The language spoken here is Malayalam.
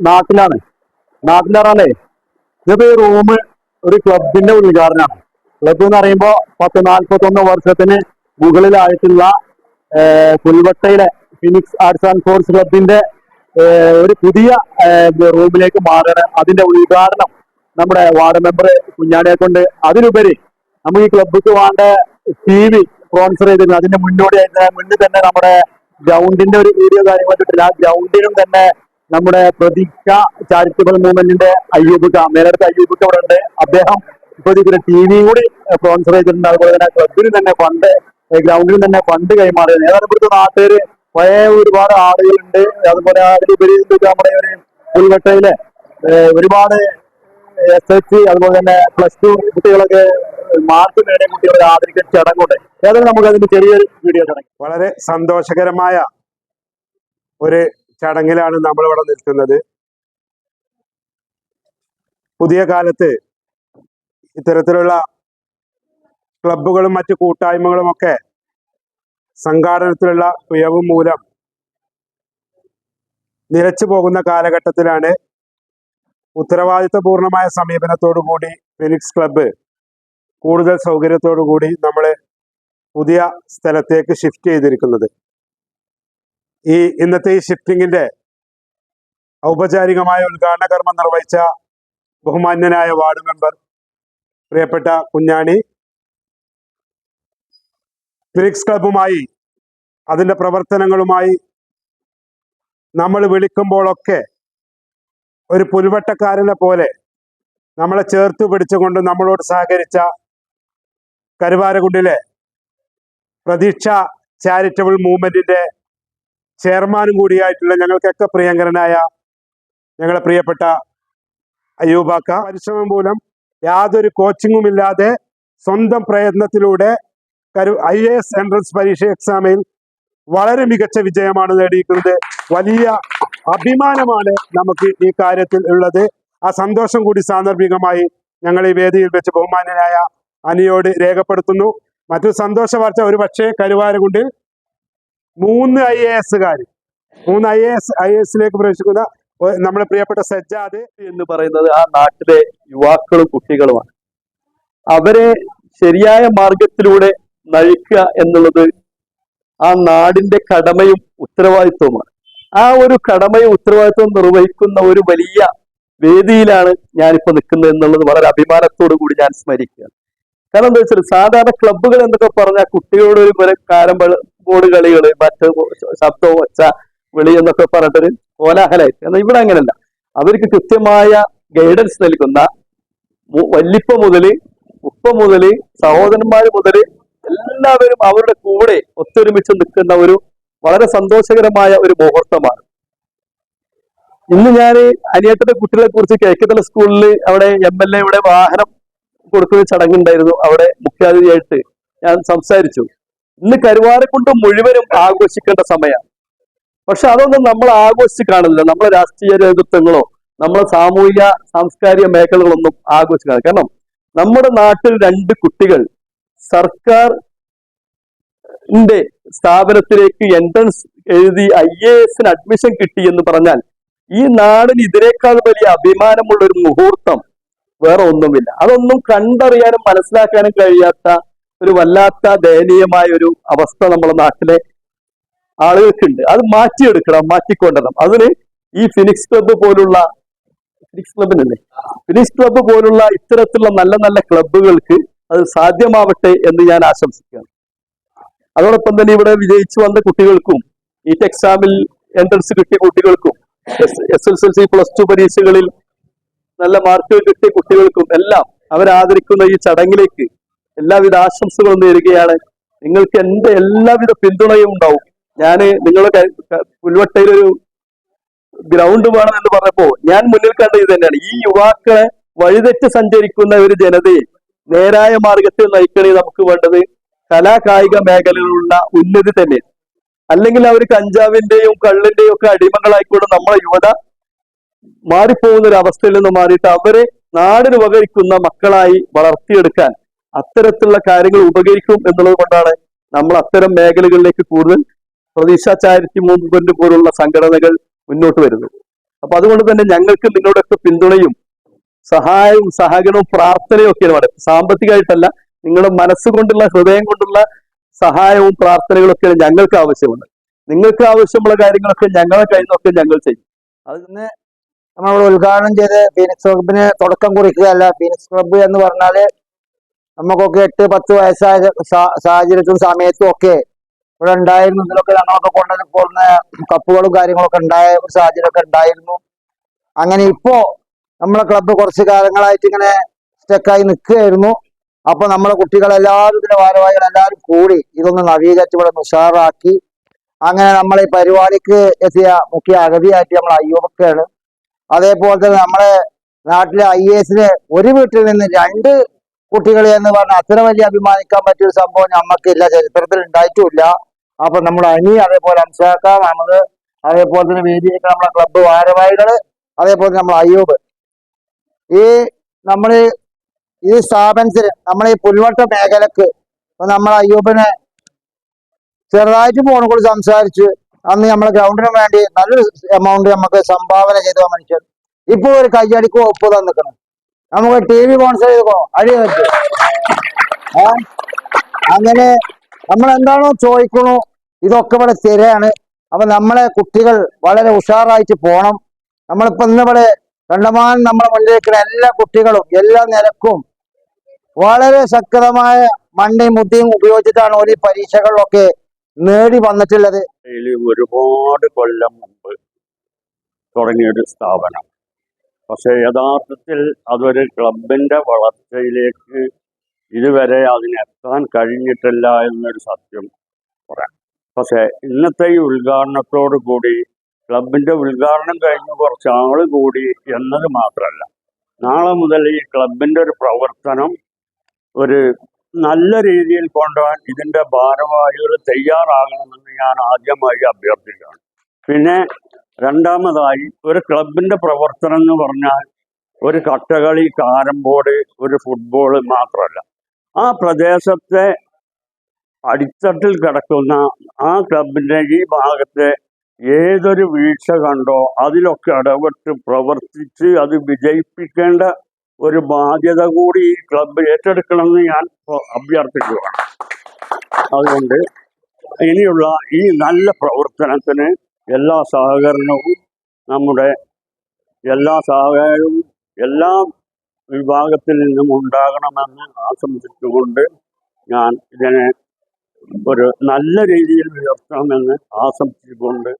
നാട്ടിലാണ്. നാട്ടിലാണല്ലേ? ഇതിപ്പോ ഈ റൂം ഒരു ക്ലബിന്റെ ഉദ്ഘാടനമാണ്. ക്ലബ് എന്ന് പറയുമ്പോ പത്ത് നാൽപ്പത്തി ഒന്ന് വർഷത്തിന് മുകളിലായിട്ടുള്ള പുൽവട്ടയിലെ ഫിനിക്സ് ആർട്സ് ആൻഡ് സ്പോർട്സ് ക്ലബിന്റെ ഒരു പുതിയ റൂമിലേക്ക് മാറുകയാണ് അതിന്റെ ഉദ്ഘാടനം നമ്മുടെ വാർഡ് മെമ്പർ കുഞ്ഞാടിയെ കൊണ്ട്. അതിലുപരി നമുക്ക് ഈ ക്ലബ്ബിക്ക് വേണ്ട ടി വി സ്പോൺസർ ചെയ്തിരുന്നു അതിന്റെ മുന്നോടിയായിട്ട് മുന്നിൽ തന്നെ നമ്മുടെ ഗ്രൗണ്ടിന്റെ ഒരു വീഡിയോ കാര്യം വന്നിട്ടില്ല ആ ഗ്രൗണ്ടിനും തന്നെ നമ്മുടെ പ്രതീക്ഷ ചാരിറ്റബിൾ മൂവ്മെന്റിന്റെ അയ്യൂബിക്ക മേലടുത്ത അയ്യൂബിക്ക ഇവിടെ ഉണ്ട് അദ്ദേഹം ഇപ്പൊ ഇതിന്റെ ടി വിയും കൂടി സ്പോൺസർ ചെയ്തിട്ടുണ്ട്. അതുപോലെ തന്നെ ക്ലബിന് തന്നെ ഫണ്ട് ഗ്രൗണ്ടിന് തന്നെ ഫണ്ട് കൈമാറിയത്. ഏതായാലും നാട്ടുകാര് പഴയ ഒരുപാട് ആളുകളുണ്ട്. അതുപോലെ അതിലുപരി നമ്മുടെ ഒരു പുൽവട്ടയിലെ ഒരുപാട് എസ് എച്ച് സി അതുപോലെ തന്നെ പ്ലസ് ടു കുട്ടികളൊക്കെ മാർക്ക് നേടിയ കുട്ടികളെ ആദരിക്കുന്ന ചടങ്ങുണ്ട്. ഏതായാലും നമുക്ക് അതിന്റെ ചെറിയൊരു വീഡിയോ ചടങ്ങ്. വളരെ സന്തോഷകരമായ ഒരു ചടങ്ങിലാണ് നമ്മൾ നമ്മളിവിടെ നിൽക്കുന്നത്. പുതിയ കാലത്ത് ഇത്തരത്തിലുള്ള ക്ലബുകളും മറ്റു കൂട്ടായ്മകളും ഒക്കെ സംഘാടനത്തിലുള്ള പിഴവ് മൂലം നിലച്ചു പോകുന്ന കാലഘട്ടത്തിലാണ് ഉത്തരവാദിത്വപൂർണമായ സമീപനത്തോടു കൂടി ഫിനിക്സ് ക്ലബ്ബ് കൂടുതൽ സൗകര്യത്തോടു കൂടി നമ്മൾ പുതിയ സ്ഥലത്തേക്ക് ഷിഫ്റ്റ് ചെയ്തിരിക്കുന്നത്. ഈ ഇന്നത്തെ ഈ ഷിഫ്റ്റിങ്ങിന്റെ ഔപചാരികമായ ഉദ്ഘാടന കർമ്മം നിർവഹിച്ച ബഹുമാന്യനായ വാർഡ് മെമ്പർ പ്രിയപ്പെട്ട കുഞ്ഞാണി. ഫിനിക്സ് ക്ലബുമായി അതിന്റെ പ്രവർത്തനങ്ങളുമായി നമ്മൾ വിളിക്കുമ്പോഴൊക്കെ ഒരു പുൽവട്ടക്കാരനെ പോലെ നമ്മളെ ചേർത്ത് പിടിച്ചുകൊണ്ട് നമ്മളോട് സഹകരിച്ച കരുവാരകുണ്ടിലെ പ്രതീക്ഷ ചാരിറ്റബിൾ മൂവ്മെന്റിന്റെ ചെയർമാനും കൂടിയായിട്ടുള്ള ഞങ്ങൾക്കൊക്കെ പ്രിയങ്കരനായ ഞങ്ങളെ പ്രിയപ്പെട്ട അയ്യൂബാക്ക. പരിശ്രമം മൂലം യാതൊരു കോച്ചിങ്ങും ഇല്ലാതെ സ്വന്തം പ്രയത്നത്തിലൂടെ കരു ഐ എ എസ് എൻട്രൻസ് പരീക്ഷ എക്സാമിൽ വളരെ മികച്ച വിജയമാണ് നേടിയിരിക്കുന്നത് വലിയ അഭിമാനമാണ് നമുക്ക് ഈ കാര്യത്തിൽ ഉള്ളത്. ആ സന്തോഷം കൂടി സാന്ദർഭികമായി ഞങ്ങൾ ഈ വേദിയിൽ വെച്ച് ബഹുമാന്യനായ അനിയോട് രേഖപ്പെടുത്തുന്നു. മറ്റൊരു സന്തോഷ വാർത്ത ഒരു പക്ഷേ കരുവാരകുണ്ടിൽ മൂന്ന് ഐ എ എസുകാർ മൂന്ന് I A S I A എസിലേക്ക് പ്രവേശിക്കുന്ന നമ്മുടെ പ്രിയപ്പെട്ട സജ്ജാദ് എന്ന് പറയുന്നത് ആ നാട്ടിലെ യുവാക്കളും കുട്ടികളുമാണ്. അവരെ ശരിയായ മാർഗത്തിലൂടെ നയിക്കുക എന്നുള്ളത് ആ നാടിന്റെ കടമയും ഉത്തരവാദിത്വവുമാണ്. ആ ഒരു കടമയും ഉത്തരവാദിത്വം നിർവഹിക്കുന്ന ഒരു വലിയ വേദിയിലാണ് ഞാനിപ്പോ നിൽക്കുന്നത് എന്നുള്ളത് വളരെ അഭിമാനത്തോടു കൂടി ഞാൻ സ്മരിക്കുകയാണ്. കാരണം എന്താ വെച്ചാൽ സാധാരണ ക്ലബ്ബുകൾ എന്നൊക്കെ പറഞ്ഞാൽ കുട്ടികളോട് ഒരു കുറെ കാരം ബോർഡ് കളികൾ മറ്റ് ശബ്ദവും ഒച്ച വിളി എന്നൊക്കെ പറഞ്ഞിട്ടൊരു കോലാഹലായിരിക്കും എന്നാൽ ഇവിടെ അങ്ങനെയല്ല അവർക്ക് കൃത്യമായ ഗൈഡൻസ് നൽകുന്ന വല്ലിപ്പ മുതൽ ഉപ്പ മുതൽ സഹോദരന്മാർ മുതൽ എല്ലാവരും അവരുടെ കൂടെ ഒത്തൊരുമിച്ച് നിൽക്കുന്ന ഒരു വളരെ സന്തോഷകരമായ ഒരു മുഹൂർത്തമാണ്. ഇന്ന് ഞാൻ അനിയത്തിന്റെ കുട്ടികളെ കുറിച്ച് കേക്കത്തല സ്കൂളിൽ അവിടെ എം എൽ എയുടെ വാഹനം കൊടുക്കുന്ന ചടങ്ങുണ്ടായിരുന്നു അവിടെ മുഖ്യാതിഥിയായിട്ട് ഞാൻ സംസാരിച്ചു. ഇന്ന് കരുവാരക്കുണ്ട് മുഴുവനും ആഘോഷിക്കേണ്ട സമയമാണ്. പക്ഷെ അതൊന്നും നമ്മൾ ആഘോഷിച്ച് കാണില്ല നമ്മളെ രാഷ്ട്രീയ നേതൃത്വങ്ങളോ നമ്മളെ സാമൂഹിക സാംസ്കാരിക മേഖലകളൊന്നും ആഘോഷിക്കാണ് കാരണം നമ്മുടെ നാട്ടിൽ രണ്ട് കുട്ടികൾ സർക്കാർ സ്ഥാപനത്തിലേക്ക് എൻട്രൻസ് എഴുതി ഐ എ എസിന് അഡ്മിഷൻ കിട്ടി എന്ന് പറഞ്ഞാൽ ഈ നാടിന് ഇതിനേക്കാൾ വലിയ അഭിമാനമുള്ള ഒരു മുഹൂർത്തം വേറെ ഒന്നുമില്ല. അതൊന്നും കണ്ടറിയാനും മനസ്സിലാക്കാനും കഴിയാത്ത ഒരു വല്ലാത്ത ദയനീയമായ ഒരു അവസ്ഥ നമ്മുടെ നാട്ടിലെ ആളുകൾക്കുണ്ട്. അത് മാറ്റിയെടുക്കണം മാറ്റിക്കൊണ്ടണം അതിന് ഈ ഫിനിക്സ് ക്ലബ്ബ് പോലുള്ള ഫിനിക്സ് ക്ലബിനല്ലേ ഫിനിക്സ് ക്ലബ്ബ് പോലുള്ള ഇത്തരത്തിലുള്ള നല്ല നല്ല ക്ലബ്ബുകൾക്ക് അത് സാധ്യമാവട്ടെ എന്ന് ഞാൻ ആശംസിക്കുകയാണ് അതോടൊപ്പം തന്നെ ഇവിടെ വിജയിച്ചു വന്ന കുട്ടികൾക്കും നീറ്റ് എക്സാമിൽ എൻട്രൻസ് കിട്ടിയ കുട്ടികൾക്കും S L C plus two പരീക്ഷകളിൽ നല്ല മാർക്കുകൾ കിട്ടിയ കുട്ടികൾക്കും എല്ലാം അവരാദരിക്കുന്ന ഈ ചടങ്ങിലേക്ക് എല്ലാവിധ ആശംസകളും നേരുകയാണ്. നിങ്ങൾക്ക് എന്റെ എല്ലാവിധ പിന്തുണയും ഉണ്ടാവും. ഞാൻ നിങ്ങളുടെ പുൽവട്ടയിൽ ഒരു ഗ്രൗണ്ട് വേണം എന്ന് പറഞ്ഞപ്പോ ഞാൻ മുന്നിൽ കണ്ട ഇത് തന്നെയാണ്. ഈ യുവാക്കളെ വഴിതെറ്റ് സഞ്ചരിക്കുന്ന ഒരു ജനതയെ നേരായ മാർഗത്തിൽ നയിക്കണേ നമുക്ക് വേണ്ടത് കലാ കായിക മേഖലയിലുള്ള ഉന്നതി തന്നെ. അല്ലെങ്കിൽ അവർ കഞ്ചാവിന്റെയും കള്ളിന്റെയും ഒക്കെ അടിമകളായിക്കൊണ്ട് നമ്മളെ യുവത മാറിപ്പോകുന്ന ഒരു അവസ്ഥയിൽ നിന്ന് മാറിയിട്ട് അവരെ നാടിന് ഉപകരിക്കുന്ന മക്കളായി വളർത്തിയെടുക്കാൻ അത്തരത്തിലുള്ള കാര്യങ്ങൾ ഉപകരിക്കും എന്നുള്ളത് കൊണ്ടാണ് നമ്മൾ അത്തരം മേഖലകളിലേക്ക് കൂടുതൽ പ്രതീക്ഷ ചാരിറ്റി മൂവ്മെന്റ് പോലുള്ള സംഘടനകൾ മുന്നോട്ട് വരുന്നത്. അപ്പൊ അതുകൊണ്ട് തന്നെ ഞങ്ങൾക്ക് നിങ്ങളുടെയൊക്കെ പിന്തുണയും സഹായവും സഹകരണവും പ്രാർത്ഥനയും ഒക്കെയാണ് വേണ്ടത്. സാമ്പത്തികമായിട്ടല്ല നിങ്ങളുടെ മനസ്സുകൊണ്ടുള്ള ഹൃദയം കൊണ്ടുള്ള സഹായവും പ്രാർത്ഥനകളൊക്കെയാണ് ഞങ്ങൾക്ക് ആവശ്യമുണ്ട് നിങ്ങൾക്ക് ആവശ്യമുള്ള കാര്യങ്ങളൊക്കെ ഞങ്ങളെ നിന്നൊക്കെ ഞങ്ങൾ ചെയ്യും. അതിന് നമ്മൾ ഉദ്ഘാടനം ചെയ്ത് ഫീനിക്സ് ക്ലബിന് തുടക്കം കുറിക്കുകയല്ല ഫീനിക്സ് ക്ലബ്ബ് എന്ന് പറഞ്ഞാൽ നമുക്കൊക്കെ എട്ട് പത്ത് വയസ്സായ സാഹചര്യത്തിലും സമയത്തും ഒക്കെ ഇവിടെ ഉണ്ടായിരുന്നു. ഇതിലൊക്കെ ഞങ്ങളൊക്കെ കൊണ്ടു പോകുന്ന കപ്പുകളും കാര്യങ്ങളൊക്കെ ഉണ്ടായ ഒരു സാഹചര്യമൊക്കെ ഉണ്ടായിരുന്നു. അങ്ങനെ ഇപ്പോ നമ്മളെ ക്ലബ്ബ് കുറച്ച് കാലങ്ങളായിട്ട് ഇങ്ങനെ സ്റ്റക്കായി നിൽക്കുകയായിരുന്നു. അപ്പൊ നമ്മളെ കുട്ടികളെല്ലാവരും ഇതിന്റെ ഭാരവാഹികൾ എല്ലാവരും കൂടി ഇതൊന്ന് നവീകരിച്ച് ഇവിടെ ഉഷാറാക്കി. അങ്ങനെ നമ്മളെ പരിപാടിക്ക് എത്തിയ മുഖ്യ അഗതിയായിട്ട് നമ്മൾ അയ്യൂബക്കാണ്. അതേപോലെ തന്നെ നമ്മുടെ നാട്ടിലെ ഐ എസിന് ഒരു വീട്ടിൽ നിന്ന് രണ്ട് കുട്ടികളെ എന്ന് പറഞ്ഞാൽ അത്ര വലിയ അഭിമാനിക്കാൻ പറ്റിയ ഒരു സംഭവം നമുക്കില്ല ചരിത്രത്തിൽ ഉണ്ടായിട്ടുമില്ല അപ്പൊ നമ്മൾ അനി അതേപോലെ അംസാക്ക മുഹമ്മദ് അതേപോലെ തന്നെ വേദിയിലേക്ക് നമ്മളെ ക്ലബ്ബ് ഭാരവാഹികൾ അതേപോലെ നമ്മൾ അയ്യോബ്. ഈ നമ്മൾ ഈ സ്ഥാപനത്തിന് നമ്മളെ ഈ പുൽവട്ട മേഖലക്ക് നമ്മൾ അയ്യൂബിനെ ചെറുതായിട്ട് ഫോണിൽ കൂടി സംസാരിച്ച് അന്ന് നമ്മളെ ഗ്രൗണ്ടിന് വേണ്ടി നല്ലൊരു എമൗണ്ട് നമുക്ക് സംഭാവന ചെയ്ത മനുഷ്യൻ. ഇപ്പൊ ഒരു കയ്യടിക്ക് ഒപ്പ് തന്നിക്കണം. നമുക്ക് ടി വി സ്പോൺസർ ചെയ്തോ അടി ഏ? അങ്ങനെ നമ്മൾ എന്താണോ ചോദിക്കണോ ഇതൊക്കെ ഇവിടെ സ്ഥിരയാണ് അപ്പൊ നമ്മളെ കുട്ടികൾ വളരെ ഉഷാറായിട്ട് പോണം. നമ്മളിപ്പോ ഇന്നിവിടെ കണ്ടമാൻ നമ്മളെ മുന്നിലേക്കുള്ള എല്ലാ കുട്ടികളും എല്ലാ നിലക്കും വളരെ ശക്തമായ മണ്ണയും മുട്ടിയും ഉപയോഗിച്ചിട്ടാണ് ഒരു പരീക്ഷകളിലൊക്കെ നേടി വന്നിട്ടുള്ളത്? ഒരുപാട് കൊല്ലം മുമ്പ് തുടങ്ങിയൊരു സ്ഥാപനം. പക്ഷെ യഥാർത്ഥത്തിൽ അതൊരു ക്ലബിന്റെ വളർച്ചയിലേക്ക് ഇതുവരെ അതിനെത്താൻ കഴിഞ്ഞിട്ടില്ല എന്നൊരു സത്യം പറയാം. പക്ഷെ ഇന്നത്തെ ഈ ഉദ്ഘാടനത്തോടു കൂടി ക്ലബിന്റെ ഉദ്ഘാടനം കഴിഞ്ഞ് കുറച്ച് ആൾ കൂടി എന്നത് മാത്രമല്ല നാളെ മുതൽ ഈ ക്ലബിന്റെ ഒരു പ്രവർത്തനം ഒരു നല്ല രീതിയിൽ കൊണ്ടുപോകാൻ ഇതിന്റെ ഭാരവാഹികൾ തയ്യാറാകണമെന്ന് ഞാൻ ആദ്യമായി അഭ്യർത്ഥിക്കുകയാണ്. പിന്നെ രണ്ടാമതായി ഒരു ക്ലബിന്റെ പ്രവർത്തനം എന്ന് പറഞ്ഞാൽ ഒരു കട്ടകളി കാരം ബോർഡ് ഒരു ഫുട്ബോൾ മാത്രമല്ല. ആ പ്രദേശത്തെ അടിത്തട്ടിൽ കിടക്കുന്ന ആ ക്ലബിന്റെ ഈ ഭാഗത്തെ ഏതൊരു വീഴ്ച കണ്ടോ അതിലൊക്കെ ഇടപെട്ട് പ്രവർത്തിച്ച് അത് വിജയിപ്പിക്കേണ്ട ഒരു ബാധ്യത കൂടി ഈ ക്ലബ്ബ് ഏറ്റെടുക്കണമെന്ന് ഞാൻ അഭ്യർത്ഥിക്കുകയാണ്. അതുകൊണ്ട് ഇനിയുള്ള ഈ നല്ല പ്രവർത്തനത്തിന് എല്ലാ സഹകരണവും നമ്മുടെ എല്ലാ സഹകരണവും എല്ലാ വിഭാഗത്തിൽ നിന്നും ഉണ്ടാകണമെന്ന് ആശംസിച്ചുകൊണ്ട് ഞാൻ ഇതിനെ ഒരു നല്ല രീതിയിൽ ഉയർത്തണമെന്ന് ആശംസിച്ചുകൊണ്ട്